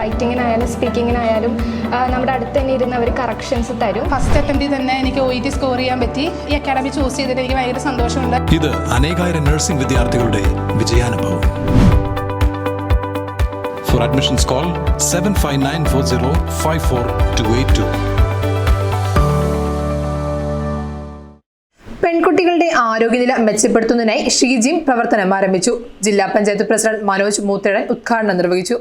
റൈറ്റിങ്ങിനായാലും സ്പീക്കിങ്ങിനായാലും നമ്മുടെ അടുത്ത് തന്നെ ഇരുന്ന് അവർ കറക്ഷൻസ് തരും. ഫസ്റ്റ് അറ്റംപ്റ്റിൽ തന്നെ എനിക്ക് ഒ ഇ ടി സ്കോർ ചെയ്യാൻ പറ്റി. ഈ അക്കാഡമി ചൂസ് ചെയ്തിട്ട് എനിക്ക് ഭയങ്കര സന്തോഷമുണ്ട്. ഇത് അനേകായിരം നഴ്സിംഗ് വിദ്യാർത്ഥികളുടെ വിജയാനുഭവം. For admissions call seven five nine four zero five four two eight two പെൺകുട്ടികളുടെ ആരോഗ്യനില മെച്ചപ്പെടുത്തുന്നതിനായി ഷീജിം പ്രവർത്തനം ആരംഭിച്ചു. ജില്ലാ പഞ്ചായത്ത് പ്രസിഡന്റ് മനോജ് മൂത്തേടൻ ഉദ്ഘാടനം നിർവഹിച്ചു.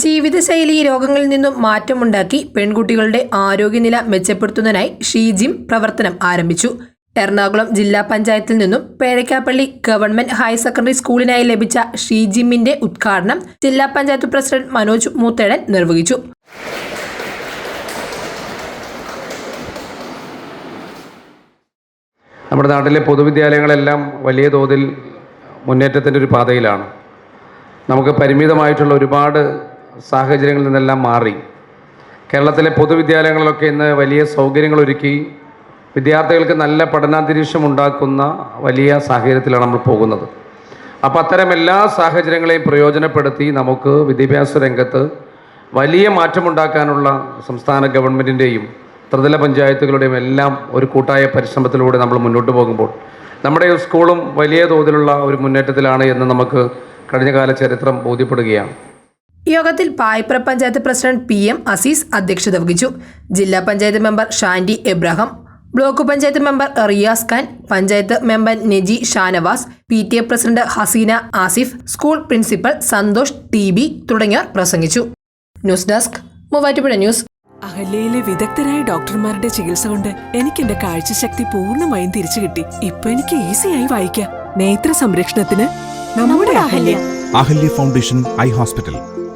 ജീവിതശൈലി രോഗങ്ങളിൽ നിന്നും മാറ്റമുണ്ടാക്കി പെൺകുട്ടികളുടെ ആരോഗ്യനില മെച്ചപ്പെടുത്തുന്നതിനായി ഷീജിം പ്രവർത്തനം ആരംഭിച്ചു. എറണാകുളം ജില്ലാ പഞ്ചായത്തിൽ നിന്നും പേഴക്കാപ്പള്ളി ഗവൺമെന്റ് ഹയർ സെക്കൻഡറി സ്കൂളിനായി ലഭിച്ച ഷീജിമ്മിന്റെ ഉദ്ഘാടനം ജില്ലാ പഞ്ചായത്ത് പ്രസിഡന്റ് മനോജ് മൂത്തേടൻ നിർവഹിച്ചു. നമ്മുടെ നാട്ടിലെ പൊതുവിദ്യാലയങ്ങളെല്ലാം വലിയ തോതിൽ മുന്നേറ്റത്തിന്റെ ഒരു പാതയിലാണ്. നമുക്ക് പരിമിതമായിട്ടുള്ള ഒരുപാട് സാഹചര്യങ്ങളിൽ നിന്നെല്ലാം മാറി. കേരളത്തിലെ പൊതുവിദ്യാലയങ്ങളിലൊക്കെ ഇന്ന് വലിയ സൗകര്യങ്ങൾ ഒരുക്കി വിദ്യാർത്ഥികൾക്ക് നല്ല പഠനാന്തരീക്ഷം ഉണ്ടാക്കുന്ന വലിയ സാഹചര്യത്തിലാണ് നമ്മൾ പോകുന്നത്. അപ്പോൾ അത്തരം എല്ലാ സാഹചര്യങ്ങളെയും പ്രയോജനപ്പെടുത്തി നമുക്ക് വിദ്യാഭ്യാസ രംഗത്ത് വലിയ മാറ്റമുണ്ടാക്കാനുള്ള സംസ്ഥാന ഗവൺമെന്റിന്റെയും ത്രിതല പഞ്ചായത്തുകളുടെയും എല്ലാം ഒരു കൂട്ടായ പരിശ്രമത്തിലൂടെ നമ്മൾ മുന്നോട്ട് പോകുമ്പോൾ നമ്മുടെ സ്കൂളും വലിയ തോതിലുള്ള ഒരു മുന്നേറ്റത്തിലാണ് എന്ന് നമുക്ക് കഴിഞ്ഞകാല ചരിത്രം ബോധ്യപ്പെടുകയാണ്. യോഗത്തിൽ Payipra panchayat president P M Azeez അധ്യക്ഷത വഹിച്ചു. ജില്ലാ panchayat member Shandy Abraham block panchayat member Riyas Khan panchayat member Naji Shanavas P T A president Haseena Asif school principal Santhosh T B തുടങ്ങിയവർ പ്രസംഗിച്ചു. News desk Muvattupuzha news. അഹല്യയിലെ വിദഗ്ധരായ ഡോക്ടർമാരുടെ ചികിത്സ കൊണ്ട് എനിക്ക് എന്റെ കാഴ്ചശക്തി പൂർണമായും തിരിച്ചു കിട്ടി. ഇപ്പൊ എനിക്ക് ഈസിയായി വായിക്കാം. നേത്ര സംരക്ഷണത്തിന് നമ്മുടെ Ahalya. Ahalya foundation eye hospital.